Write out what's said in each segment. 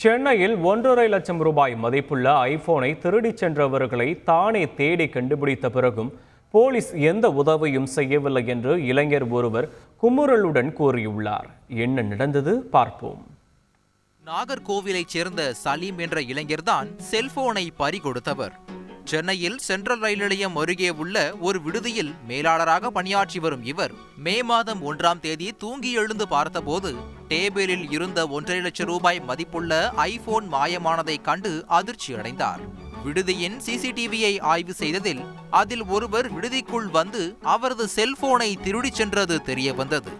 சென்னையில் ஒன்றரை லட்சம் ரூபாய் மதிப்புள்ள ஐபோனை திருடிச் சென்றவர்களை தானே தேடி கண்டுபிடித்த பிறகும் போலீஸ் எந்த உதவியும் செய்யவில்லை என்று இளைஞர் ஒருவர் குமுறலுடன் கூறியுள்ளார். என்ன நடந்தது? பார்ப்போம். நாகர்கோவிலைச் சேர்ந்த சலீம் என்ற இளைஞர்தான் செல்போனை பறிகொடுத்தவர். சென்னையில் சென்ட்ரல் ரயில் நிலையம் அருகே உள்ள ஒரு விடுதியில் மேலாளராக பணியாற்றி வரும் இவர் மே மாதம் ஒன்றாம் தேதி தூங்கி எழுந்து பார்த்தபோது டேபிளில் இருந்த ஒன்றரை லட்சம் ரூபாய் மதிப்புள்ள ஐபோன் மாயமானதை கண்டு அதிர்ச்சி அடைந்தார். விடுதியின் சிசிடிவியை ஆய்வு செய்ததில் அதில் ஒருவர் விடுதிக்குள் வந்து அவரது செல்போனை திருடிச் சென்றது தெரிய வந்தது.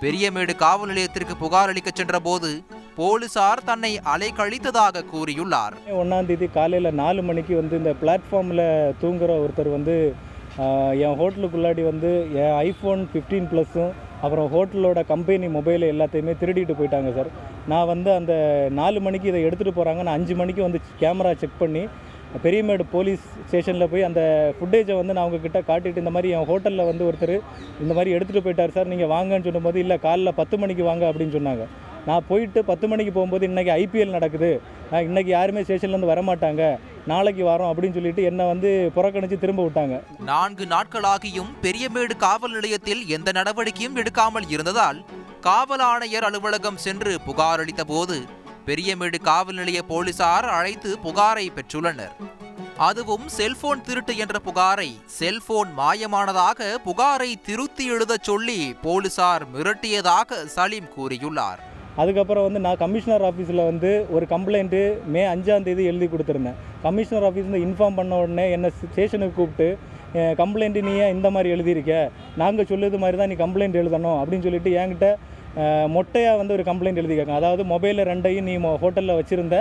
பெரியமேடு காவல் நிலையத்திற்கு புகார் அளிக்கச் சென்றபோது போலீசார் தன்னை அலைக்கழித்ததாக கூறியுள்ளார். ஒன்றாம் தேதி காலையில் நாலு மணிக்கு வந்து இந்த பிளாட்ஃபார்மில் தூங்குற ஒருத்தர் வந்து என் ஹோட்டலுக்குள்ளாடி வந்து என் ஐஃபோன் ஃபிஃப்டீன் ப்ளஸ்ஸும் அப்புறம் ஹோட்டலோட கம்பெனி மொபைல் எல்லாத்தையுமே திருடிட்டு போயிட்டாங்க சார். நான் வந்து அந்த நாலு மணிக்கு இதை எடுத்துகிட்டு போகிறாங்க நான் அஞ்சு மணிக்கு வந்து கேமரா செக் பண்ணி பெரியமேடு போலீஸ் ஸ்டேஷனில் போய் அந்த ஃபுட்டேஜை வந்து நான் உங்ககிட்ட காட்டிட்டு இந்த மாதிரி என் ஹோட்டலில் வந்து ஒருத்தர் இந்த மாதிரி எடுத்துகிட்டு போயிட்டார் சார். நீங்கள் வாங்கன்னு சொல்லும்போது இல்லை காலைல பத்து மணிக்கு வாங்க அப்படின்னு சொன்னாங்க. நான் போயிட்டு பத்து மணிக்கு போகும்போது இன்றைக்கி ஐபிஎல் நடக்குது. நான் இன்றைக்கி யாருமே ஸ்டேஷன்லேருந்து வரமாட்டாங்க. நாளைக்கு வரோம் அப்படின்னு சொல்லிட்டு என்னை வந்து புறக்கணித்து திரும்ப விட்டாங்க. நான்கு நாட்களாகியும் பெரியமேடு காவல் நிலையத்தில் எந்த நடவடிக்கையும் எடுக்காமல் இருந்ததால் காவல் ஆணையர் அலுவலகம் சென்று புகார் அளித்த போது பெரியமேடு காவல் நிலைய போலீசார் அழைத்து புகாரை பெற்றுள்ளனர். அதுவும் செல்போன் திருட்டு என்ற புகாரை செல்போன் மாயமானதாக புகாரை திருத்தி எழுதச் சொல்லி போலீசார் மிரட்டியதாக சலீம் கூறியுள்ளார். அதுக்கப்புறம் வந்து நான் கமிஷனர் ஆஃபீஸில் வந்து ஒரு கம்ப்ளைண்ட்டு மே அஞ்சாந்தேதி எழுதி கொடுத்துருந்தேன். கமிஷனர் ஆஃபீஸ்லேருந்து இன்ஃபார்ம் பண்ண உடனே என்னை ஸ்டேஷனுக்கு கூப்பிட்டு கம்ப்ளைண்ட்டு நீ ஏன் இந்த மாதிரி எழுதியிருக்க? நாங்கள் சொல்லுது மாதிரி தான் நீ கம்ப்ளைண்ட் எழுதணும். அப்படின்னு சொல்லிட்டு என்கிட்ட மொட்டையாக வந்து ஒரு கம்ப்ளைண்ட் எழுதிக்காங்க அதாவது மொபைலில் ரெண்டையும் நீ ஹோட்டலில் வச்சுருந்த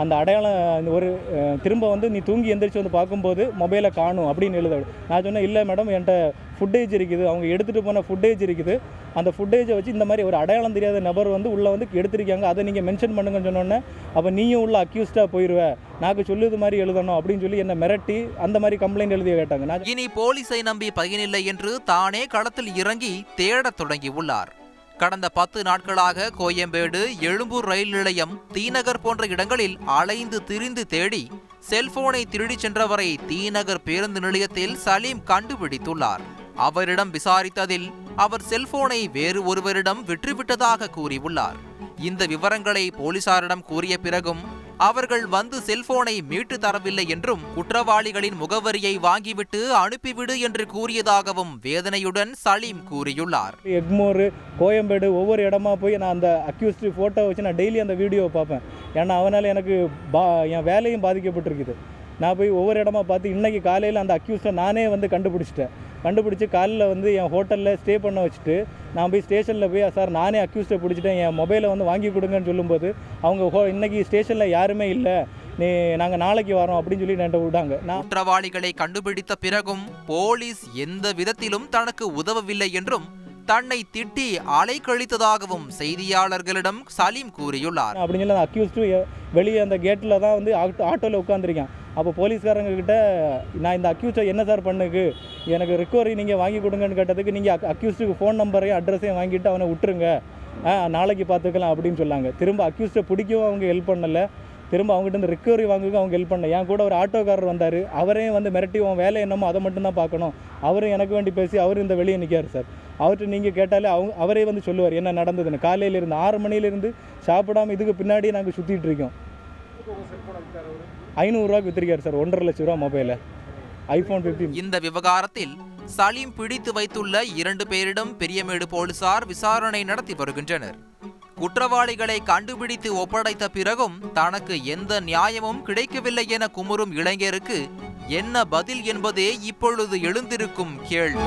அந்த அடையாளம் ஒரு திரும்ப வந்து நீ தூங்கி எந்திரிச்சு வந்து பார்க்கும்போது மொபைலை காணும் அப்படின்னு எழுத நான் சொன்னேன் இல்லை மேடம் என்கிட்ட ஃபுட்டேஜ் இருக்குது. அவங்க எடுத்துகிட்டு போன ஃபுட்டேஜ் இருக்குது. அந்த ஃபுட்டேஜை வச்சு இந்த மாதிரி ஒரு அடையாளம் தெரியாத நபர் வந்து உள்ளே வந்து எடுத்திருக்காங்க. அதை நீங்கள் மென்ஷன் பண்ணுங்கன்னு சொன்னோன்னே அப்போ நீயும் உள்ள அக்யூஸ்டாக போயிடுவ நாக்கு சொல்லுது மாதிரி எழுதணும் அப்படின்னு சொல்லி என்னை மிரட்டி அந்த மாதிரி கம்ப்ளைண்ட் எழுதி கேட்டாங்க. நான் இனி போலீஸை நம்பி பயனில்லை என்று தானே களத்தில் இறங்கி தேடத் தொடங்கி உள்ளார் கடந்த பத்து நாட்களாக கோயம்பேடு எழும்பூர் ரயில் நிலையம் தீநகர் போன்ற இடங்களில் அலைந்து திரிந்து தேடி செல்போனை திருடிச் சென்றவரை தீநகர் பேருந்து நிலையத்தில் சலீம் கண்டுபிடித்துள்ளார். அவரிடம் விசாரித்ததில் அவர் செல்போனை வேறு ஒருவரிடம் விற்றுவிட்டதாக கூறியுள்ளார். இந்த விவரங்களை போலீசாரிடம் கூறிய பிறகும் அவர்கள் வந்து செல்போனை மீட்டு தரவில்லை என்றும் குற்றவாளிகளின் முகவரியை வாங்கிவிட்டு அனுப்பிவிடு என்று கூறியதாகவும் வேதனையுடன் சலீம் கூறியுள்ளார். எக்மோர் கோயம்பேடு ஒவ்வொரு இடமா போய் நான் அந்த அக்யூஸ்ட் ஃபோட்டோ வச்சு நான் டெய்லி அந்த வீடியோவை பார்ப்பேன். ஏன்னா அவனால் எனக்கு பா என் வேலையும் பாதிக்கப்பட்டிருக்குது. நான் போய் ஒவ்வொரு இடமா பார்த்து இன்றைக்கி காலையில் அந்த அக்யூஸ்டை நானே வந்து கண்டுபிடிச்சிட்டேன். கண்டுபிடிச்சி காலையில் வந்து என் ஹோட்டலில் ஸ்டே பண்ண வச்சுட்டு நான் போய் ஸ்டேஷனில் போய் சார் நானே அக்யூஸ்டை பிடிச்சிட்டேன். என் மொபைலை வந்து வாங்கி கொடுங்கன்னு சொல்லும்போது அவங்க ஹோ இன்றைக்கி ஸ்டேஷனில் யாருமே இல்லை. நீ நாங்கள் நாளைக்கு வரோம் அப்படின்னு சொல்லி என்கிட்ட விட்டாங்க. நான் குற்றவாளிகளை கண்டுபிடித்த பிறகும் போலீஸ் எந்த விதத்திலும் தனக்கு உதவவில்லை என்றும் தன்னை திட்டி அலைக்கழித்ததாகவும் செய்தியாளர்களிடம் சலீம் கூறியுள்ளார். அப்படின்னு சொல்லி அந்த அக்யூஸ்டு வெளியே அந்த கேட்டில் தான் வந்து ஆட்டோ ஆட்டோவில் உட்காந்துருக்கேன் அப்போ போலீஸ்காரங்க கிட்ட நான் இந்த அக்யூஸை என்ன சார் பண்ணுக்கு எனக்கு ரிக்கவரி நீங்கள் வாங்கி கொடுங்கன்னு கேட்டதுக்கு நீங்கள் அக் அக்யூஸ்டுக்கு ஃபோன் நம்பரையும் அட்ரஸையும் வாங்கிட்டு அவனை விட்டுருங்க. நாளைக்கு பார்த்துக்கலாம் அப்படின்னு சொன்னாங்க. திரும்ப அக்யூஸ்டை பிடிக்கவும் அவங்க ஹெல்ப் பண்ணலை. திரும்ப அவங்ககிட்ட இருந்து ரிக்கவரி வாங்குக்கு அவங்க ஹெல்ப் பண்ணல. என் கூட ஒரு ஆட்டோக்காரர் வந்தார். அவரையும் வந்து மிரட்டி உன் வேலை என்னமோ அதை மட்டும்தான் பார்க்கணும். அவரும் எனக்கு வேண்டி பேசி அவர் இந்த வெளியே நிற்கார் சார் அவர்கிட்ட நீங்கள் கேட்டாலே அவங்க அவரே வந்து சொல்லுவார் என்ன நடந்ததுன்னு? காலையிலேருந்து ஆறு மணிலேருந்து சாப்பிடாம இதுக்கு பின்னாடியே நாங்கள் சுற்றிட்டு இருக்கோம். ஐநூறுரூவாக்கு வித்திருக்காரு சார் ஒன்றரை லட்ச ரூபா மொபைலை ஐஃபோன் ஃபிஃப்டீன் இந்த விவகாரத்தில் சலீம் பிடித்து வைத்துள்ள இரண்டு பேரிடம் பெரியமேடு போலீசார் விசாரணை நடத்தி வருகின்றனர். குற்றவாளிகளை கண்டுபிடித்து ஒப்படைத்த பிறகும் தனக்கு எந்த நியாயமும் கிடைக்கவில்லை என குமுறும் இளைஞருக்கு என்ன பதில் என்பதே இப்பொழுது எழுந்திருக்கும் கேள்வி.